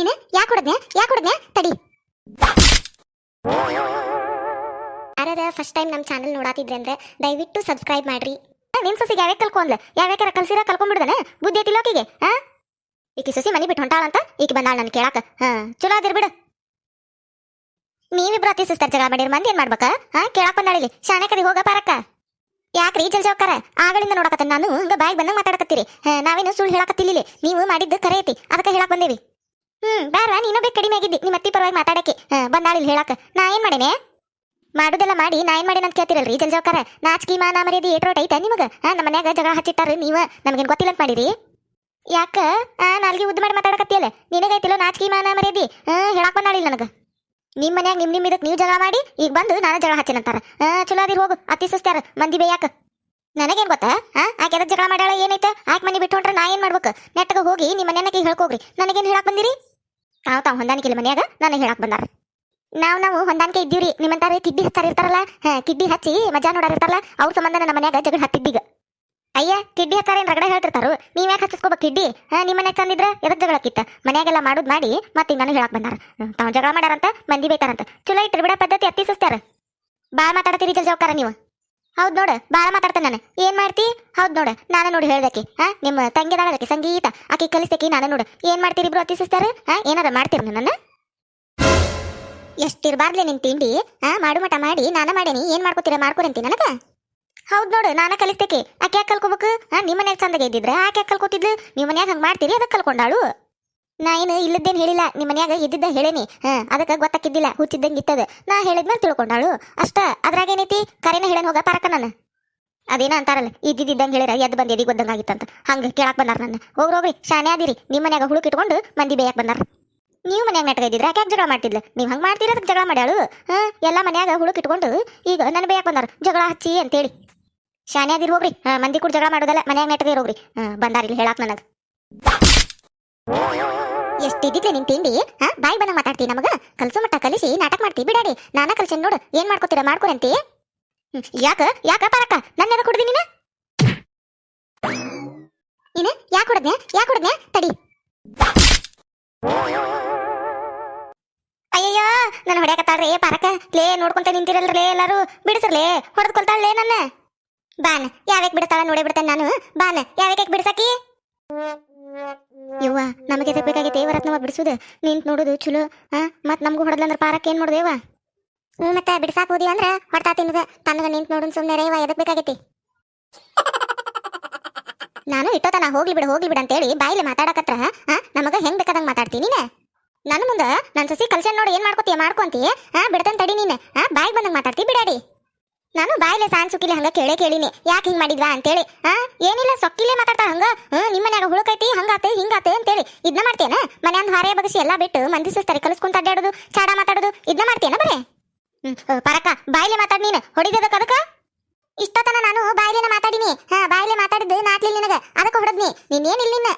ಏನ ಯಾಕೆ ಹೊಡೆದ್ನೆ ಯಾಕೆ ಹೊಡೆದ್ನೆ ತಡಿ. ಅರದ ಫಸ್ಟ್ ಟೈಮ್ ನಮ್ಮ ಚಾನಲ್ ನೋಡಾತಿದ್ರೆ ಅಂದ್ರೆ ದಯವಿಟ್ಟು ಸಬ್ಸ್ಕ್ರೈಬ್ ಮಾಡ್ರಿ. ನಿನ್ ಸೊಸಿಗೆ ಯಾವ್ಯಾವ ಕಲ್ಕೊಂಡ್ಲ? ಯಾವ್ಯಾಕಾರ ಕಲ್ಸಿರ ಕಲ್ಕೊಂಡ್ಬಿಡ್ದನ ಬುದ್ಧಿ ಐತಿ ಲೋಕಿಗೆ ಹಾ ಈಕಿ ಸೊಸಿ ಮನಿ ಬಿಟ್ಟು ಹೊಂಟಾಳ ಅಂತ ಈಕಿ ಬಂದಾಳ ನನ್ ಕೇಳಾಕ. ಹಾ, ಚಲೋ ಅದಿರ್ ಬಿಡು. ನೀವಿಬ್ರು ಅತಿ ಸಿಸ್ತಾರ ಜಗಳ ಮಾಡಿರ್ ಮಂದಿ ಏನ್ ಮಾಡ್ಬೇಕ? ಹಾ, ಕೇಳಾಕ್ ಬಂದಾಳಿಲಿ ಶಾಣೆ ಕದಿ ಹೋಗ ಪಾರಕ್ಕ ಯಾಕ್ರಿ ಜಲ್ ಜೋಕಾರ ಆಗಳಿಂದ ನೋಡಕತ್ತ ನಾನು. ಹಂಗ ಬಾಯಿಗೆ ಬಂದಂಗ ಮಾತಾಡಕತ್ತೀರಿ. ನಾವೇನು ಸುಳ್ಳು ಹೇಳಕತ್ತಿಲ್ಲ ನೀವು ಮಾಡಿದ್ದು ಕರೆ ಐತಿ. ಅದಕ್ಕೆ ಹೇಳಕ್ ಬಂದೇವಿ. ಹ್ಮ್ ಬೇಡ ನೀನು ಬೇಕು ಕಡಿಮೆ ಆಗಿದ್ದಿ. ನಿಮ್ಮ ಅತ್ತಿ ಪರವಾಗಿ ಮಾತಾಡಕ್ಕೆ. ಬಂದಾಳು ಇಲ್ಲಿ ಹೇಳಾಕ. ನಾ ಏನ್ ಮಾಡೇನೆ? ಮಾಡುದೆಲ್ಲ ಮಾಡಿ, ನಾ ಏನ್ ಮಾಡೇನಂತ ಕೇಳ್ತಿರಲ್ರಿ ಜಲ್ ಜೋಕಾರ ನಾಚಿಕಿ, ಮಾನ, ಮರ್ಯಾದಿ, ಏಟ್ರೋಟ್ ಐತೆ ನಿಮಗ? ಹಾ, ನಮ್ಮ ಮನ್ಯಾಗ ಜಗಳ ಹಚ್ಚಿಟ್ಟಾರ ನೀವ. ನಮಗೇನ್ ಗೊತ್ತಿಲ್ಲ ಅಂತ ಮಾಡಿರಿ? ಯಾಕ? ಆ, ನಾಲ್ಗೆ ಉದ್ದ ಮಾಡಿ ಮಾತಾಡಕತ್ತಿಯಲ್ಲ? ನಿನಗೈತಿಲ್ಲ ನಾಚಿಕಿ, ಮಾನ, ಮರ್ಯಾದಿ? ಹಾ, ಹೇಳಕ್ ಬಂದಾಳಿಲ್ಲ ನನಗ. ನಿಮ್ ಮನ್ಯಾಗ ನಿಮ್ ನಿಮ್ ಇದಕ್ ನೀವು ಜಗಳ ಮಾಡಿ, ಈಗ ಬಂದು ನಾನು ಜಗಳ ಹಚ್ಚಿನಂತಾರ. ಆ ಚಲೋ ಅದಿರ್ ಹೋಗು. ಅತಿ ಸುಸ್ತಾರ ಮಂದಿ ಬೇಯಾಕ. ನನಗೇನ್ ಗೊತ್ತಾ? ಆ ಆಕೆ ಜಗಳ ಮಾಡ್ಯಾಳ ಏನೈತೆ ಆಕೆ ಮನಿ ಬಿಟ್ಟು ಹೊಂಟ್ರೆ ನಾ ಏನ್ ಮಾಡ್ಬೇಕು? ನೆಟ್ಟಗ ಹೋಗಿ ನಿಮ್ಮ ಮನೆಯನ್ನಕ್ಕೆ ಹೇಳ್ಕೋಗ್ರಿ ನನಗೇನ್ ಹೇಳಕ್ ಬಂದಿರಿ? ತಾವ್ ತಾವ್ ಹೊಂದಾಣಿಕೆ ಮನ್ಯಾಗ ನನಗೆ ಹೇಳಕ್ ಬಂದಾರ. ನಾವು ನಾವು ಹೊಂದಾಣಿಕೆ ಇದ್ದೀವ್ರಿ ನಿಮ್ಮಂತಾರ ಕಿಡ್ಡಿ ಹಚ್ಚಾರ ಇರ್ತಾರಲ್ಲ ಕಿಡ್ಡಿ ಹಚ್ಚಿ ಮಜಾ ನೋಡಾರ ಇರ್ತಾರಲ್ಲ, ಅವ್ರ ಸಂಬಂಧ ನಮ್ಮ ಮನ್ಯಾಗ ಜಗಳ ಹತ್ತಿದ್ದೀಗ. ಅಯ್ಯ, ಕಿಡ್ಡಿ ಹಚ್ಚಾರ ಏನ್ ರಗಡೆ ಹೇಳ್ತಿರ್ತಾರು? ನೀವ್ ಯಾಕೆ ಹಚ್ಚಿಸ್ಕೋಬೇಕು ಕಿಡ್ಡಿ? ನಿಮ್ಮ ಮನೆ ಚಂದಿದ್ರ ಎದಕ್ಕೆ ಜಗಳಕ್ಕಿತ್ತ ಮನ್ಯಾಗೆಲ್ಲ ಮಾಡುದ್ ಮಾಡಿ ಮತ್ತೆ ನನಗೆ ಹೇಳಕ್ ಬಂದಾರ. ತಾವು ಜಗಳ ಮಾಡ್ಯಾರಂತ ಮಂದಿ ಬೇಕಾರಂತ ಚಲೋ ಬಿಡ ಪದ್ಧತಿ, ಅತ್ತಿ ಸುಸ್ತಾರ ಬಾಳ ಮಾತಾಡತ್ತೀರಿ ಜಲ್ ನೀವು. ಹೌದ್ ನೋಡು, ಬಾಳ ಮಾತಾಡ್ತೇನೆ ನಾನು. ಏನು ಮಾಡ್ತಿ? ಹೌದು ನೋಡು, ನಾನು ನೋಡಿ ಹೇಳ್ದಕ್ಕೆ ಹಾ ನಿಮ್ಮ ತಂಗಿದಾಳದಕ್ಕೆ ಸಂಗೀತ, ಆಕೆ ಕಲಿಸ್ತಕ್ಕೆ ನಾನು ನೋಡು. ಏನು ಮಾಡ್ತೀರಿ ಇಬ್ರು ಅತಿ ಸುಸ್ತಾರ ಹಾ ಏನಾರ ಮಾಡ್ತೀರಿ ನನ್ನ ಎಷ್ಟಿರ್ಬಾರ್ಲೆ ನಿನ್ ತಿಂಡಿ ಹಾ ಮಾಡು ಮಟ ಮಾಡಿ, ನಾನ ಮಾಡೇನಿ, ಏನು ಮಾಡ್ಕೋತೀರ ಮಾಡ್ಕೊರಂತಿ ನನಗ? ಹೌದು ನೋಡು, ನಾನ ಕಲಿಸ್ತಕ್ಕೆ. ಆಕೆ ಯಾಕೆ ಕಲ್ಕೋಬೇಕು? ಹಾ ನಿಮ್ಮ ಮನ್ಯಾಗ ಚಂದಾಗ ಇದ್ದಿದ್ರೆ ಆಕೆ ಕಲ್ಕೋತಿದ್ಲು? ನಿಮ್ಮ ಮನ್ಯಾಗ ಹಂಗೆ ಮಾಡ್ತೀರಿ ಅದಕ್ಕೆ ಕಲ್ಕೊಂಡಾಳು? ನಾ ಏನು ಇಲ್ಲದ್ದೇನು ಹೇಳಿಲ್ಲ ನಿಮ್ಮ ಮನ್ಯಾಗ ಇದ್ದಿದ್ದ ಹೇಳೇನಿ. ಹಾ, ಅದಕ್ಕೆ ಗೊತ್ತಾಕಿದ್ದಿಲ್ಲ, ಹುಚ್ಚಿದ್ದಂಗೆ ಇತ್ತದ. ನಾ ಹೇಳಿದ್ಮೇಲೆ ತಿಳ್ಕೊಂಡಾಳು. ಅಷ್ಟ ಅದ್ರಾಗ ಏನೈತಿ ಕರೆನ ಹೇಳನ್ ಹೋಗ ಪಾರಕ ನಾನು. ಅದೇನ ಅಂತಾರಲ್ಲ, ಇದ್ದಿದ್ದಂಗೆ ಹೇಳಿರ ಎದ್ದು ಬಂದು ಎದಿಗೆ ಗೊತ್ತಂಗಾಗಿತ್ತಂತ ಹಂಗ ಕೇಳಕ್ ಬಂದಾರ ನನ್ನ. ಹೋಗ್ರಿ ಹೋಗ್ರಿ ಶಾನೆ ಆದಿರಿ. ನಿಮ್ಮ ಮನ್ಯಾಗ ಹುಡುಕಿಟ್ಕೊಂಡು ಮಂದಿ ಬೇಯಕ್ ಬಂದಾರ. ನೀವು ಮನ್ಯಾಗ ನೆಟ್ಗ ಇದ್ದಿದ್ರೆ ಯಾಕೆ ಜಗಳ ಮಾಡ್ತಿದ್ಲ? ನೀವು ಹಂಗೆ ಮಾಡ್ತೀರ ಅದಕ್ಕೆ ಜಗಳ ಮಾಡ್ಯಾಳು? ಹಾ, ಎಲ್ಲ ಮನ್ಯಾಗ ಹುಡುಕಿಟ್ಕೊಂಡು ಈಗ ನನ್ನ ಬೇಯಕ್ ಬಂದಾರ. ಜಗಳ ಹಚ್ಚಿ ಅಂತೇಳಿ. ಶಾನೆ ಆದಿರಿ, ಹೋಗ್ರಿ. ಮಂದಿ ಕೂಡ ಜಗಳ ಮಾಡೋದಲ್ಲ, ಮನ್ಯಾಗ ನೆಟ್ಗ ಇರೋಗ್ರಿ. ಹಾ, ಬಂದಾರ ಇಲ್ಲಿ ಹೇಳಾಕ್ ನನಗ. ಎಷ್ಟಿದ್ದಿದ್ಲೆ ನಿನ್ ತಿಂಡಿ? ಹಾ? ಬಾಯಿ ಬಂದಂಗ ಮಾತಾಡ್ತಿ ನಮಗ? ಕಲ್ಸು ಮಟ್ಟ ಕಲಿಸಿ ನಾಟಕ ಮಾಡ್ತಿ, ಬಿಡಾಡಿ. ನಾನ ಕಲ್ಸೇನ್ ನೋಡು, ಏನ್ ಮಾಡ್ಕೋತೀರ ಮಾಡ್ಕೊರಂತಿ ಯಾಕ? ಯಾಕ ಪಾರಕ ನನ್ನ ಎದಕ್ ಕುಡ್ದಿ ನೀನು? ಏನ ಯಾಕೆ ಹೊಡೆದ್ನೆ ಯಾಕೆ ಹೊಡೆದ್ನೆ ತಡಿ. ಅಯ್ಯಯ್ಯೋ, ನಾನು ಹೊಡ್ಯಾಕತ್ತಾಳ್ರಿ ಪಾರಕ ಲೇ, ನೋಡ್ಕೊಂತ ನಿಂತಿರಲ್ರಿ ಎಲ್ಲಾರು. ಬಿಡಿಸ್ರಲೇ ಹೊಡೆದ್ಕೊಳ್ತಾಳೆ ನನ್ನ. ಬಾನ್, ಯಾವ್ಯಾಕ್ ಬಿಡಿಸ್ತಾಳ ನೋಡೇ ಬಿಡ್ತೇನೆ ನಾನು. ಬಾನ್, ಯಾವ್ಯಾಕ್ ಬಿಡಿಸಾಕಿ? ಯವ್ವ, ನಮಗೆ ಎದಕ್ಕೆ ಬೇಕಾಗೈತೆ? ವರತ್ನವ ಬಿಡಿಸುದು ನಿಂತ್ ನೋಡುದು ಚಲೋ ಹಾ ಮತ್ತೆ ನಮಗೂ ಹೊಡೆದ್ಲಂದ್ರ ಪಾರಕ್ಕೆ ಏನ್ ಮಾಡ್ದೇವ ಹ್ಞೂ ಮತ್ತೆ ಬಿಡ್ಸಾಕ್ ಹೋದಿ ಅಂದ್ರೆ ಹೊಡ್ತಾ ತಿನ್ನದ. ತನ್ನಗ ನಿಂತ್ ನೋಡುನ್ ಸುಮ್ಮನೆ ರೇವ ಎದಕ್ ಬೇಕಾಗೈತಿ? ನಾನು ಇಟ್ಟೋತನ ಹೋಗ್ಲಿ ಬಿಡು ಹೋಗ್ಲಿ ಬಿಡು ಅಂತೇಳಿ ಬಾಯಿಲಿ ಮಾತಾಡಕತ್ರ ಹಾ ನಮಗ ಹೆಂಗ್ ಬೇಕಾದಂಗ್ ಮಾತಾಡ್ತೀನಿ ನೀನೆ? ನನ್ನ ಮುಂದ ನನ್ನ ಸಸಿ ಕಲ್ಸನ್ ನೋಡಿ, ಏನ್ ಮಾಡ್ಕೋತೀಯ? ಮಾಡ್ಕೊಂತೀಯ ಹಾ ಬಿಡ್ತಾನೆ ತಡಿ ನೀನೆ ಹಾ ಬಾಯಿಗೆ ಬಂದಂಗ್ ಮಾತಾಡ್ತಿ, ಬಿಡಾಡಿ. ನಾನು ಬಾಯಿಲೆ ಸಾನ್ ಸುಕಿಲೆ ಹಂಗ ಕೇಳೇ ಕೇಳಿನಿ. ಯಾಕೆ ಹಿಂಗ್ ಮಾಡಿದ್ವಾ ಅಂತೇಳಿ. ಹಾ ಏನಿಲ್ಲ, ಸೊಕ್ಕಿಲೆ ಮಾತಾಡ್ತಾ ಹಂಗ. ಹ್ಮ್ ನಿಮ್ಮ ಮನ್ಯಾಗ ಹುಳುಕೈತಿ ಹಂಗಾತೆ ಹಿಂಗಾತೆ ಅಂತೇಳಿ. ಇದನ್ನ ಮಾಡ್ತೇನ? ಮನ್ಯಾಂದ ಹಾರೆ ಬಗಸಿ ಎಲ್ಲಾ ಬಿಟ್ಟು ಮಂದಿ ಸುಸ್ತಾರೆ ಕಲಿಸ್ಕೊಂತ ಅಡ್ಡಾಡೋದು ಚಾಡ ಮಾತಾಡೋದು ಇದನ್ನ ಮಾಡ್ತೇನ ಬರೇ? ಪರಕ, ಬಾಯಿಲೆ ಮಾತಾಡ್ ನೀನು. ಹೊಡಿದದಕ್ಕ ಅದಕ್ಕ? ಇಷ್ಟತನ ನಾನು ಬಾಯಿಲೆನ ಮಾತಾಡಿನಿ. ಹಾ, ಬಾಯಿಲೆ ಮಾತಾಡಿದ್ದು ನಾಟ್ಲಿ ನಿನಗ. ಅದಕ್ಕೆ ಹೊಡೆದ್ನಿ. ನೀನೇನಿಲ್ಲ ನಿನ್ನ?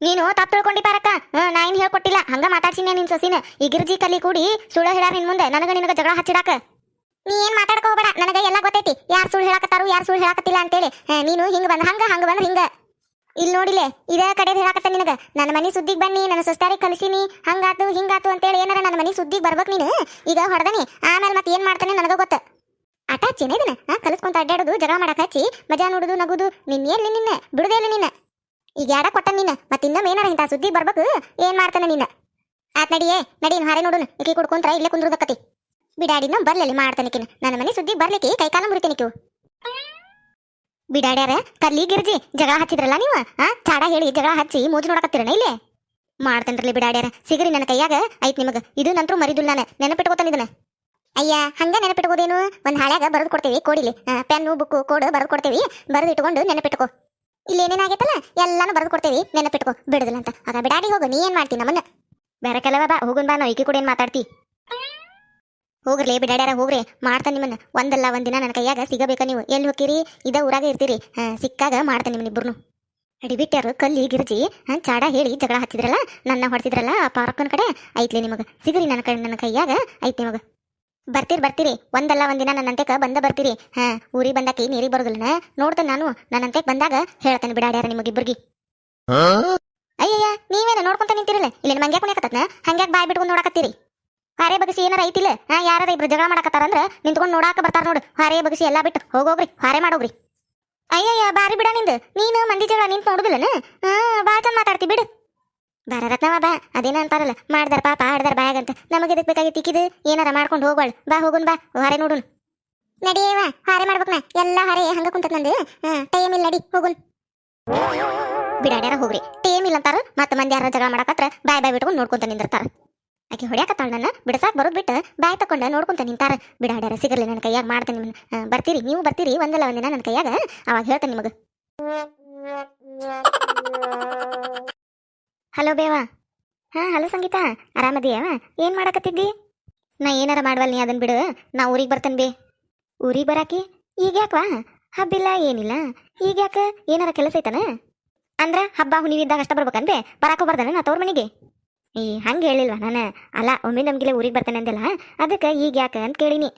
ನೀನು ತಪ್ಪು ತಿಳ್ಕೊಂಡಿ ಪಾರಕ್ಕ ನಾ ಏನ್ ಹೇಳ್ಕೊಟ್ಟಿಲ್ಲ. ಹಂಗ ಮಾತಾಡ್ಸಿನ ನಿನ್ ಸೊಸಿನ. ಈ ಗಿರ್ಜಿ ಕಲಿ ಕೂಡಿ ಸುಳ್ಳು ಹೇಳಾರ ನಿನ್ ಮುಂದೆ. ನನಗ ನಿನಗ ಜಗಳ ಹಚ್ಚಿಡಾಕ. ನೀ ಏನ್ ಮಾತಾಡಕ ಹೋಗ್ಬೇಡ. ನನಗ ಎಲ್ಲ ಗೊತ್ತೈತಿ. ಯಾರು ಸುಳ್ಳು ಹೇಳಕತ್ತಾರು, ಯಾರು ಸುಳ್ಳು ಹೇಳಕತ್ತಿಲ್ಲ ಅಂತೇಳಿ. ನೀನು ಹಿಂಗ ಬಂದ, ಹಂಗ ಹಂಗ ಬಂದ, ಹಿಂಗ. ಇಲ್ಲಿ ನೋಡಿಲೆ, ಇದೇ ಕಡೆ ಹೇಳಕತ್ತ ನಿನಗ. ನನ್ನ ಮನೆ ಸುದ್ದಿಗ್ ಬನ್ನಿ, ನನ್ನ ಸೊಸ್ತಾರಿಗೆ ಕಲಿಸಿನಿ ಹಂಗಾತು, ಹಿಂಗಾತು ಅಂತೇಳಿ ಏನಾರ ನನ್ನ ಮನೆ ಸುದ್ದಿಗ್ ಬರ್ಬೇಕು ನೀನು? ಈಗ ಹೊಡೆದನಿ. ಆಮೇಲೆ ಮತ್ತೆ ಏನ್ ಮಾಡ್ತಾನೆ ನನಗ ಗೊತ್ತ. ಆಟ ಹಚ್ಚೇನೆ ಇದನ್ನ? ಹಾ, ಕಲಿಸ್ಕೊಂತ ಅಡ್ಡಾಡೋದು ಜಗಳ ಮಾಡಕ್ ಹಚ್ಚಿ, ಮಜಾ ನೋಡುದು, ನಗುದು. ನಿನ್ ಏನ್ ನಿನ್ನ ಬಿಡುದೇ ಇಲ್ಲ ನಿನ್ನ. ಈಗ ಯಾರ ಕೊಟ್ಟ ನಿನ್ನ? ಮತ್ತೆ ಇನ್ನೊಮ್ಮೆ ಏನಾರ ಇಂಥ ಸುದ್ದಿ ಬರ್ಬೇಕು? ಏನ್ ಮಾಡ್ತಾನೆ ನಿನ್ನ? ಆತ್ ನಡಿಯೇ, ನಡಿ ಹಾರೆ ನೋಡುನು. ಇಕಿ ಕುಡ್ಕೊಂತ್ರ, ಇಲ್ಲೇ ಕುಂದ್ರದಕ್ಕತಿ. ಬಿಡಾಡಿನ ಬರ್ಲಲ್ಲಿ ಮಾಡ್ತಾನಿಕಿನ ನನ್ನ ಮನೆ ಸುದ್ದಿ ಬರ್ಲಿಕ್ಕೆ ಕೈಕಾಲ ಮುರಿತೇನೆ ಕಿವು. ಬಿಡಾಡ್ಯಾರ ಕಲ್ಲಿ ಗಿರ್ಜಿ, ಜಗಳ ಹಚ್ಚಿದ್ರಲ್ಲ ನೀವು? ಆ, ಚಾಡ ಹೇಳಿ, ಜಗಳ ಹಚ್ಚಿ ಮೂಜು ನೋಡಕತ್ತಿರಣ ಇಲ್ಲೇ? ಮಾಡ್ತೇನ್ರಲ್ಲಿ ಬಿಡಾಡ್ಯಾರ, ಸಿಗರಿ ನನ್ನ ಕೈಯಾಗ ಐತ್ ನಿಮಗ. ಇದು ನಂತರ ಮರಿದುಲ್ಲ ನಾನು, ನೆನಪಿಟ್ಕೋತಾನ ಇದನ್ನ. ಅಯ್ಯ, ಹಂಗ ನೆನಪಿಟ್ಕೋದೇನು? ಒಂದ್ ಹಾಳ್ಯಾಗ ಬರೆದು ಕೊಡ್ತೇವಿ ಕೋಡಿಲಿ. ಪೆನ್ನು, ಬುಕ್ಕು, ಕೋಡ್ ಬರೆದು ಕೊಡ್ತೇವಿ, ಬರೆದು ಇಟ್ಕೊಂಡು ನೆನಪಿಟ್ಕೋ. ಇಲ್ಲಿ ಏನೇನಾಗೈತಲ್ಲ ಎಲ್ಲಾನು ಬರೆದು ಕೊಡ್ತೇವಿ, ನೆನಪಿಟ್ಕೋ. ಬಿಡುದಿಲ್ಲ ಅಂತ ಆಗ ಬಿಡಾಡಿ ಹೋಗು, ನೀ ಏನ್ ಮಾಡ್ತೀನಿ ನಮ್ಮನ್ನ? ಬೇರೆ ಕೆಲವ ಬಾ, ಹೋಗುನ್ ಬಾ, ನಾವು ಈಕಿ ಕೂಡ ಏನ್ ಮಾತಾಡ್ತಿ? ಹೋಗ್ರಿ ಬಿಡಾಡ್ಯಾರ ಹೋಗ್ರಿ. ಮಾಡ್ತಾನೆ ನಿಮ್ಮನ್ನ. ಒಂದಲ್ಲ ಒಂದಿನ ನನ್ನ ಕೈಯಾಗ ಸಿಗಬೇಕ ನೀವು. ಎಲ್ಲಿ ಹೋಗ್ತೀರಿ? ಇದ ಊರಾಗ ಇರ್ತೀರಿ. ಹಾ, ಸಿಕ್ಕಾಗ ಮಾಡ್ತಾನೆ ನಿಮ್ಮನ್ನ ಇಬ್ಬರು ಅಡಿಬಿಟ್ಟಾರು ಕಲ್ಲಿ ಗಿರ್ಜಿ ಹಾ, ಚಾಡ ಹೇಳಿ ಜಗಳ ಹಚ್ಚಿದ್ರಲ್ಲ ನನ್ನ ಹೊಡೆದಿದ್ರಲ್ಲ ಆ ಪಾರ್ಕನ್ ಕಡೆ? ಐತ್ಲಿ ನಿಮಗ. ಸಿಗ್ರಿ ನನ್ನ ಕಡೆ ನನ್ನ ಕೈಯಾಗ ಐತ್ ನಿಮಗ. ಬರ್ತೀರಿ ಬರ್ತೀರಿ. ಒಂದಲ್ಲ ಒಂದಿನ ನನ್ನಂತೆಕ ಬಂದ ಬರ್ತೀರಿ. ಹಾ ಊರಿಗೆ ಬಂದಾಕಿ ನೀರಿಗೆ ಬರೋದಿಲ್ಲ ನೋಡ್ತೇನೆ ನಾನು. ನನ್ನಂತೆಕ್ ಬಂದಾಗ ಹೇಳ್ತೇನೆ ಬಿಡಾಡ್ಯಾರ ನಿಮಗಿಬ್ಬರಿಗೆ ಅಯ್ಯಯ್ಯ ನೀವೇನ ನೋಡ್ಕೊಂತ ನಿಂತಿರಲ್ಲ? ಇಲ್ಲಿ ಮಂಗ್ಯಾಕ ಕುಣಿಯಕತ್ತನ ಹಂಗ್ಯಾಕ್ ಬಾಯ್ ಬಿಟ್ಕೊಂಡು ನೋಡಕತ್ತೀರಿ? ಹಾರೆ ಬಗಸಿ ಏನಾರ ಐತಿಲ್ಲ? ಯಾರ ಇಬ್ರು ಜಗಳ ಮಾಡಕತ್ತಾರಂದ್ರ ನಿಂತ್ಕೊಂಡು ನೋಡಾಕ ಬರ್ತಾರ ನೋಡು. ಹಾರೆ ಬಗಸಿ ಎಲ್ಲಾ ಬಿಟ್ಟು ಹೋಗೋಗ್ರಿ, ಹಾರೆ ಮಾಡೋಗ್ರಿ. ಅಯ್ಯಯ್ಯ, ಬಾರಿ ಬಿಡ ನಿಂದು. ನೀನು ಮಂದಿ ಜಗಳ ನಿಂತು ನೋಡುದಿಲ್ಲನ? ಹಾ ಬಾ ಚಂದ ಮಾತಾಡ್ತಿ ಬಿಡು. ಬಾರ ರತ್ನವ, ಬಾ. ಅದೇನ ಅಂತಾರಲ್ಲ, ಮಾಡ್ದಾರ ಪಾಪ ಆಡ್ದಾರ ಅಂತ ನಮಗೆ ಇದಕ್ಕೆ ಬೇಕಾಗಿ ತಿಕ್ಕಿದು ಏನಾರ ಮಾಡ್ಕೊಂಡು ಹೋಗೋಳ್ ಬಾ, ಹೋಗುನ್ ಬಾ, ಹಾರೆ ನೋಡುನ್. ನಡಿಯವ ಹಾರೆ ಮಾಡ್ಬೇಕನ. ಎಲ್ಲ ಹಾರೆ ಹಂಗ ಕುಂತತ್ ನಂದು. ಟೈಮ್ ಇಲ್ಲ, ನಡಿ, ಹೋಗುನ್. ಬಿಡಾಡ್ಯಾರ ಹೋಗ್ರಿ. ಟೈಮ್ ಇಲ್ಲ ಅಂತಾರ, ಮತ್ತೆ ಮಂದಿ ಯಾರ ಜಗಳ ಮಾಡಕತ್ರ ಬಾಯ್ ಬಾಯ್ ಬಿಟ್ಕೊಂಡು ನೋಡ್ಕೊಂತ ನಿಂದಿರ್ತಾರ. ಆಕೆ ಹೊಡ್ಯಾಕತ್ತಾಳ ನನ್ನ ಬಿಡಸಾಕ್ ಬರೋದ್ ಬಿಟ್ಟು ಬಾಯ್ ತಕೊಂಡ ನೋಡ್ಕೊಂತ ನಿಂತಾರ. ಬಿಡಾಡ್ಯಾರ ಸಿಗರ್ಲಿ ನನ್ನ ಕೈಯಾಗ, ಮಾಡ್ತೇನೆ ನಿಮ್ಮನ್ನ ಬರ್ತೀರಿ, ನೀವು ಬರ್ತೀರಿ, ಒಂದಲ್ಲ ಒಂದಿನ ನನ್ನ ಕೈಯಾಗ, ಅವಾಗ ಹೇಳ್ತೇನೆ ನಿಮಗೆ. ಹಲೋ ಬೇವಾ. ಹಾ, ಹಲೋ ಸಂಗೀತ. ಆರಾಮದಿಯವ? ಏನ್ ಮಾಡಕತ್ತಿದ್ದಿ? ನಾ ಏನಾರ ಮಾಡ್ವಲ್ ನೀ ಅದನ್ ಬಿಡು. ನಾ ಊರಿಗೆ ಬರ್ತೇನೆ ಬೇ. ಊರಿಗೆ ಬರಾಕಿ? ಈಗ ಯಾಕವಾ? ಹಬ್ಬಿಲ್ಲ, ಏನಿಲ್ಲ. ಈಗ ಯಾಕ? ಏನಾರ ಕೆಲಸ ಐತನ? ಅಂದ್ರ ಹಬ್ಬ ಹುಣಿವಿದ್ದಾಗ ಅಷ್ಟ ಬರ್ಬೇಕನ್ ಬೇ? ಬರಾಕೋ ಬರ್ದಾನ ನಾ ತವ್ರ ಮನೆಗೆ? ಈ ಹಂಗೆ ಹೇಳಿಲ್ವಾ ನಾನು? ಅಲ್ಲ, ಒಮ್ಮೆ ನಮ್ಗಿಲ್ಲ ಊರಿಗೆ ಬರ್ತಾನೆ ಅಂದಿಲ್ಲ, ಅದಕ್ಕೆ ಈಗ ಯಾಕೆ ಅಂತ ಕೇಳಿನಿ.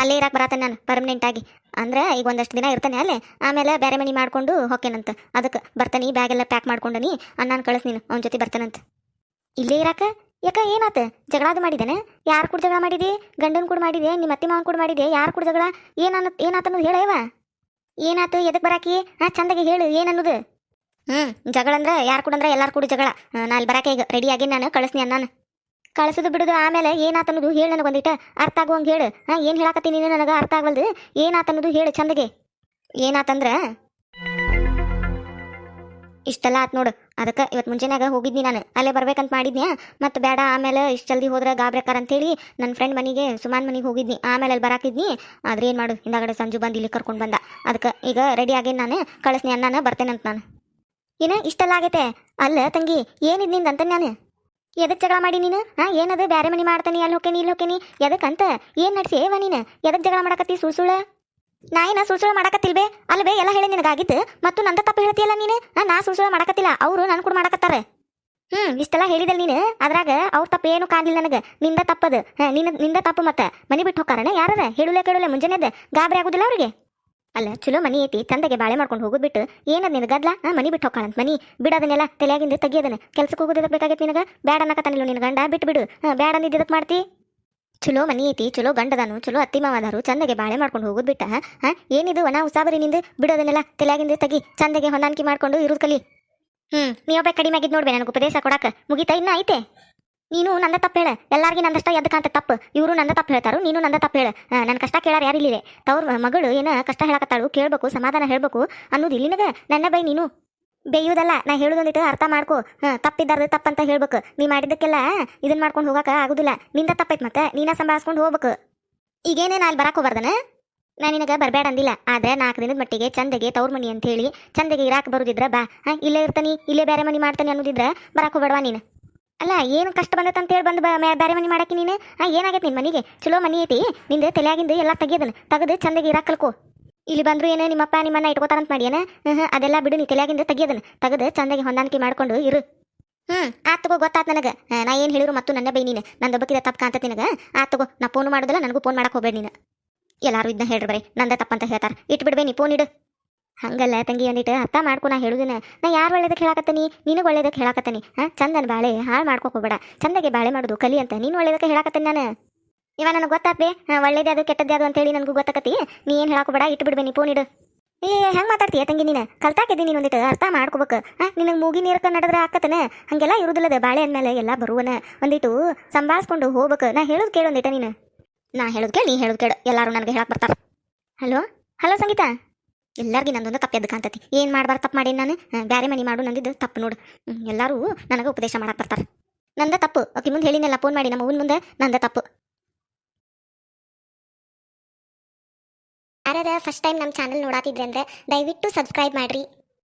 ಅಲ್ಲೇ ಇರಾಕ್ ಬರತ್ತೆ ನಾನು ಪರ್ಮನೆಂಟ್ ಆಗಿ. ಅಂದ್ರೆ ಈಗ ಒಂದಷ್ಟು ದಿನ ಇರ್ತಾನೆ ಅಲ್ಲೇ, ಆಮೇಲೆ ಬೇರೆ ಮನೆ ಮಾಡ್ಕೊಂಡು ಹೊಕ್ಕೇನಂತ. ಅದಕ್ಕೆ ಬರ್ತಾನೆ ಬ್ಯಾಗ್ ಎಲ್ಲ ಪ್ಯಾಕ್ ಮಾಡ್ಕೊಂಡನಿ, ಅಣ್ಣನ ಕಳಿಸ್ ನೀನು ಅವನ ಜೊತೆ ಬರ್ತಾನಂತ. ಇಲ್ಲೇ ಇರಾಕ? ಯಾಕ, ಏನಾತ? ಜಗಳ ಅದು ಮಾಡಿದೇನೆ? ಯಾರು ಕೂಡ ಜಗಳ ಮಾಡಿದಿ? ಗಂಡನ ಕೂಡ ಮಾಡಿದೆ? ನಿಮ್ಮ ಅತ್ತೆ ಮಾವನ ಕೂಡ ಮಾಡಿದೆ? ಯಾರು ಕೂಡ ಜಗಳ? ಏನಾನ ಏನಾತ ಅನ್ನೋದು ಏನಾತು ಎದಕ್ಕೆ ಬರಾಕಿ? ಹಾಂ ಚಂದಾಗಿ ಹೇಳು ಏನನ್ನೋದು ಹ್ಮ್, ಜಗಳ ಅಂದ್ರೆ ಯಾರು ಕೂಡ ಅಂದ್ರೆ ಎಲ್ಲಾರು ಕೂಡ ಜಗಳ. ನಾನು ನಾ ಅಲ್ಲಿ ಬರಾಕೆ ಈಗ ರೆಡಿ ಆಗಿ ನಾನು, ಕಳಿಸ್ನಿ ಅನ್ನಾನ ಕಳಿಸೋದು ಬಿಡುದು ಆಮೇಲೆ ಏನಾತನದು ಹೇಳು ನನಗೆ ಒಂದಿಟ, ಅರ್ಥ ಆಗುವಂಗೆ ಹೇಳು. ಹಾ, ಏನು ಹೇಳಾಕತ್ತೀನಿ ನೀನು ನನಗೆ ಅರ್ಥ ಆಗಲ್ದು ಏನಾತ ಅನ್ನೋದು ಹೇಳು ಚಂದಗೆ. ಏನಾತಂದ್ರ? ಇಷ್ಟೆಲ್ಲ ಆತ್ ನೋಡು, ಅದಕ್ಕೆ ಇವತ್ತು ಮುಂಜಾನ್ಯಾಗ ಹೋಗಿದ್ನಿ ನಾನು. ಅಲ್ಲೇ ಬರ್ಬೇಕಂತ ಮಾಡಿದ್ನಿ ಮತ್ತು ಬೇಡ ಆಮೇಲೆ ಇಷ್ಟು ಜಲ್ದಿ ಹೋದ್ರೆ ಗಾಬ್ರೇಕಾರ ಅಂತೇಳಿ ನನ್ನ ಫ್ರೆಂಡ್ ಮನೆಗೆ, ಸುಮಾನ್ ಮನೆಗೆ ಹೋಗಿದ್ನಿ. ಆಮೇಲೆ ಅಲ್ಲಿ ಬರಾಕಿದ್ನಿ. ಆದ್ರೆ ಏನು ಮಾಡು, ಹಿಂದಾಗಡೆ ಸಂಜು ಬಂದು ಇಲ್ಲಿ ಕರ್ಕೊಂಡು ಬಂದ. ಅದಕ್ಕೆ ಈಗ ರೆಡಿ ಆಗೇನು ನಾನು, ಕಳಿಸ್ನಿ ಬರ್ತೇನೆ ಅಂತ ನಾನು. ಏನ ಇಷ್ಟೆಲ್ಲ ಆಗೈತೆ? ಅಲ್ಲ, ತಂಗಿ, ಏನಿದ್ನಿಂದ ಅಂತ ನಾನು? ಎದಕ್ ಜಗಳ ಮಾಡಿ ನೀನು? ಹಾ, ಏನದು? ಬ್ಯಾರೆ ಮನಿ ಮಾಡ್ತಾನೆ ಅಲ್ಲಿ ಹೋಕೇನಿ ಇಲ್ಲಿ ಹೋಕೇನಿ ಎದಕ್ಕಂತ ಏನ್ ನಡ್ಸಿ? ಏವ ನೀನು? ಎದಕ್ ಜಗಳ ಮಾಡಕತ್ತಿ ಸುಳ್ ಸುಳ್ಳ ನಾ ಏನ ಸುಳ್ ಸುಳ್ಳ ಮಾಡಕತ್ತಿಲ್ಬೇ ಅಲ್ವೇ ಎಲ್ಲ ಹೇಳಿ ನಿನಗಾಗಿದ್ದು ಮತ್ತು ನಂದ ತಪ್ಪು ಹೇಳ್ತಿಯಲ್ಲ ನೀನು? ನಾ ಸುಳ್ ಸುಳ್ಳ ಮಾಡಕತ್ತಿಲ್ಲ. ಅವರು ನನ್ ಕೂಡ ಮಾಡಕತ್ತಾರ. ಹ್ಮ್, ಇಷ್ಟೆಲ್ಲ ಹೇಳಿದಲ್ ನೀನು? ಅದ್ರಾಗ ಅವ್ರ ತಪ್ಪ ಏನು ಕಾಣಲಿಲ್ಲ ನನಗೆ. ನಿಂದ ತಪ್ಪದು. ನಿನ್ನ, ನಿಂದ ತಪ್ಪು ಮತ್ತೆ. ಮನಿ ಬಿಟ್ಟು ಹೋಗಾರಣ ಯಾರ ಹೇಳುಲೆ, ಕೇಳುಲೆ, ಮುಂಜಾನೆದ? ಗಾಬರಿ ಆಗುದಿಲ್ಲ ಅವ್ರಿಗೆ? ಅಲ್ಲ, ಚಲೋ ಮನಿ ಐತಿ, ಚಂದಗೆ ಬಾಳೆ ಮಾಡ್ಕೊಂಡು ಹೋಗುದು ಬಿಟ್ಟು ಏನದ ನಿನ್ ಗದ್ಲ? ಮನಿ ಬಿಟ್ಟು ಹೋಗಾಳಂತ ಮನಿ. ಬಿಡೋದನ್ನೆಲ್ಲ ತಲೆಯಾಗಿಂದ ತೆಗಿಯೋದನ್ನ. ಕೆಲ್ಸಕ್ಕೆ ಹೋಗೋದಕ್ಕೆ ಬೇಕಾಗೈತಿ ನಿನಗ? ಬ್ಯಾಡ ಅನ್ನಕತ್ತಾನಿಲ್ಲ ನಿನ್ ಗಂಡ? ಬಿಟ್ಟು ಬಿಡು. ಬೇಡ ಅಂದಿದ್ದಕ್ಕೆ ಮಾಡ್ತಿ? ಚಲೋ ಮನಿ ಐತಿ, ಚಲೋ ಗಂಡದಾನು, ಚಲೋ ಅತ್ತಿ ಮಾವದಾರು, ಚಂದಗೆ ಬಾಳೆ ಮಾಡ್ಕೊಂಡು ಹೋಗುದು ಬಿಟ್ಟ, ಹಾ? ಏನಿದು ಒಣ ಉಸಾಬರಿ ನಿಂದು? ಬಿಡೋದನ್ನೆಲ್ಲ ತಲೆಯಾಗಿಂದ ತಗಿ, ಚಂದಗೆ ಹೊಂದಾಣಿಕೆ ಮಾಡ್ಕೊಂಡು ಇರೋದು ಕಲಿ. ಹ್ಮ್ ನೀವೊಬ್ಬ ಕಡಿಮೆ ಆಗಿದ್ ನೋಡ್ಬೇ, ನನಗೆ ಉಪದೇಶ ಕೊಡಾಕ. ಮುಗಿತಾ? ಇನ್ನ ಐತೆ? ನೀನು ನಂದ ತಪ್ಪು ಹೇಳ. ಎಲ್ಲಾರ್ಗಿ ನಂದಷ್ಟ ಎದಕ್ಕಂತ ತಪ್ಪು. ಇವರು ನಂದ ತಪ್ಪು ಹೇಳ್ತಾರು, ನೀನು ನಂದ ತಪ್ಪು ಹೇಳ. ನನ್ನ ಕಷ್ಟ ಕೇಳಾರ ಯಾರಿಲ್ಲಿದೆ ತವ್ರ ಮಗಳು ಏನ ಕಷ್ಟ ಹೇಳಕತ್ತಾಳು, ಕೇಳ್ಬೇಕು, ಸಮಾಧಾನ ಹೇಳ್ಬೇಕು ಅನ್ನೋದು ಇಲ್ಲಿನಗ ನನ್ನ ಬೈ ನೀನು. ಬೇಯುವುದಲ್ಲ ನಾ ಹೇಳುದೊಂದಿಟ್ಟು ಅರ್ಥ ಮಾಡ್ಕೊ. ಹಾ, ತಪ್ಪಿದ್ದಾರ್ದು ತಪ್ಪಂತ ಹೇಳ್ಬೇಕು. ನೀ ಮಾಡಿದ್ದಕ್ಕೆಲ್ಲ ಇದನ್ನ ಮಾಡ್ಕೊಂಡು ಹೋಗಾಕ ಆಗುದಿಲ್ಲ. ನಿಂದ ತಪ್ಪೈತ್ ಮತ್ತೆ, ನೀನ ಸಂಭಾಳಿಸ್ಕೊಂಡು ಹೋಗ್ಬೇಕು. ಈಗೇನೇ ನಾ ಅಲ್ಲಿ ಬರಾಕ್ ಹೋಗ್ಬಾರ್ದನ? ನಾ ನಿನಗ ಬರಬೇಡ ಅಂದಿಲ್ಲ. ಆದ್ರೆ ನಾಲ್ಕು ದಿನದ ಮಟ್ಟಿಗೆ ಚಂದಗೆ ತವ್ರ ಮನಿ ಅಂತ ಹೇಳಿ, ಚಂದಗೆ ಇರಾಕ್ ಬರುದಿದ್ರ ಬಾ. ಹಾ, ಇಲ್ಲೇ ಇರ್ತನಿ, ಇಲ್ಲೇ ಬೇರೆ ಮನಿ ಮಾಡ್ತಾನೆ ಅನ್ನೋದಿದ್ರ ಬರಕ್ಕೆ ಹೋಗ್ಬೇಡವಾ ನೀನು? ಅಲ್ಲ, ಏನು ಕಷ್ಟ ಬಂದೈತೆ ಅಂತ ಹೇಳಿ ಬಂದು ಬೇರೆ ಮನಿ ಮಾಡಕ್ಕೆ ನೀನು? ಹಾ ಏನಾಗೈತೆ ನಿನ್ನ ಮನೆಗೆ? ಚಲೋ ಮನಿ ಐತಿ. ನಿಂದ ತಲೆಯಾಗಿಂದ ಎಲ್ಲ ತೆಗಿಯೋದನ್ನ ತೆಗೆದು ಚಂದಗೆ ಇರಾಕ್ ಕಲ್ಕೋ. ಇಲ್ಲಿ ಬಂದ್ರು ಏನು ನಿಮ್ಮಪ್ಪ ನಿಮ್ಮನ್ನ ಇಟ್ಕೋತಾರಂತ ಮಾಡಿ ಏನ ಹ್ಮ್ ಅದೆಲ್ಲ ಬಿಡು, ನೀ ತಲೆಯಾಗಿಂದ ತೆಗಿಯೋದನ್ನ ತೆಗೆದು ಚಂದಗೆ ಹೊಂದಾಣಿಕೆ ಮಾಡ್ಕೊಂಡು ಇರು. ಹ್ಮ್, ಆತ್ ತಗೋ, ಗೊತ್ತಾತ ನನಗೆ. ನಾ ಏನು ಹೇಳಿರು ಮತ್ತು ನನ್ನ ಬೈ ನೀನು. ನಂದೊಬ್ಬಕಿದ ತಪ್ಪು ಕಾಂತ ನಿನಗೆ. ಆತ್ ತಗೋ, ನಾ ಫೋನ್ ಮಾಡೋದಿಲ್ಲ, ನನಗೂ ಫೋನ್ ಮಾಡಕ್ಕೆ ಹೋಗ್ಬೇಡಿ ನೀನು. ಎಲ್ಲಾರು ಇದನ್ನ ಹೇಳ್ರಿ ಬರೀ. ನಂದ ತಪ್ಪಂತ ಹೇಳ್ತಾರ. ಇಟ್ಬಿಡ್ಬೇ, ನೀ ಫೋನ್ ಇಡು. ಹಂಗಲ್ಲ ತಂಗಿ ಒಂದಿಟ್ಟು ಅರ್ಥ ಮಾಡ್ಕೊ, ನಾ ಹೇಳುದಿನ. ನಾ ಯಾರು ಒಳ್ಳೇದಕ್ಕೆ ಹೇಳಾಕತ್ತೀನಿ? ನಿನಗೆ ಒಳ್ಳೇದಕ್ಕೆ ಹೇಳಾಕತ್ತೀನಿ. ಹಾಂ, ಚಂದನ ಬಾಳೆ, ಹಾಳು ಮಾಡ್ಕೋಕ್ ಹೋಗ್ಬೇಡ. ಚಂದಗೆ ಬಾಳೆ ಮಾಡೋದು, ಕಲಿ ಅಂತ. ನೀನು ಒಳ್ಳೇದಕ್ಕೆ ಹೇಳಾಕತ್ತೀನಿ ನಾನು. ಇವ ನನಗೆ ಗೊತ್ತಾತ್ಬೇ ಒಳ್ಳೇದೇ ಅದು, ಕೆಟ್ಟದ್ದೇ ಅದು ಅಂತೇಳಿ ನನಗೂ ಗೊತ್ತಾಕತಿ ನೀ ಏನು ಹೇಳಾಕೋಬೇಡ ಇಟ್ಬಿಡ್ಬೇ ನೀ ಫೋನ್ ಇಡು. ಏ, ಹೆಂಗೆ ಮಾತಾಡ್ತೀಯ ತಂಗಿ ನೀನು? ಕಲ್ತಾಕಿದ್ದೀನಿ ನೀನು ಒಂದಿಟ್ಟು, ಅರ್ಥ ಮಾಡ್ಕೋಬೇಕು. ಹಾಂ, ನಿನಗೆ ಮೂಗಿ ನೀರಕ್ಕೆ ನಡೆದ್ರೆ ಆಕತನ ಹಂಗೆಲ್ಲ ಇರುದಿಲ್ಲದ, ಬಾಳೆ ಅಂದಮೇಲೆ ಎಲ್ಲ ಬರುವನ. ಒಂದಿಟ್ಟು ಸಂಭಾಳಿಸ್ಕೊಂಡು ಹೋಗ್ಬೇಕು. ನಾ ಹೇಳೋದು ಕೇಳು ಒಂದಿಟ ನೀನು. ನಾ ಹೇಳೋದು ಕೇಳಿ, ನೀ ಹೇಳೋದು ಕೇಳು. ಎಲ್ಲರೂ ನನಗೆ ಹೇಳಕ್ಕೆ ಬರ್ತಾರೆ. ಹಲೋ? ಹಲೋ ಸಂಗೀತ? ಎಲ್ಲರಿಗೂ ನಂದೊಂದು ತಪ್ಪು ಎದ್ದು ಕಾಣ್ತತಿ ಏನು ಮಾಡ್ಬಾರ್ದು ತಪ್ಪು ಮಾಡೀನಿ ನಾನು? ಬ್ಯಾರೆ ಮನಿ ಮಾಡು ನಂದಿದ್ದು ತಪ್ಪು ನೋಡು. ಎಲ್ಲರೂ ನನಗೆ ಉಪದೇಶ ಮಾಡಕ್ ಬರ್ತಾರ. ನಂದ ತಪ್ಪು. ಅಕ್ಕಿ ಮುಂದೆ ಹೇಳಿನಲ್ಲ ಫೋನ್ ಮಾಡಿ ನಮ್ಮ ಊನ್ ಮುಂದೆ, ನಂದ ತಪ್ಪು. ಯಾರ್ಯಾರ ಫಸ್ಟ್ ಟೈಮ್ ನಮ್ಮ ಚಾನಲ್ ನೋಡಾತಿದ್ರೆ ಅಂದ್ರೆ ದಯವಿಟ್ಟು ಸಬ್ಸ್ಕ್ರೈಬ್ ಮಾಡ್ರಿ.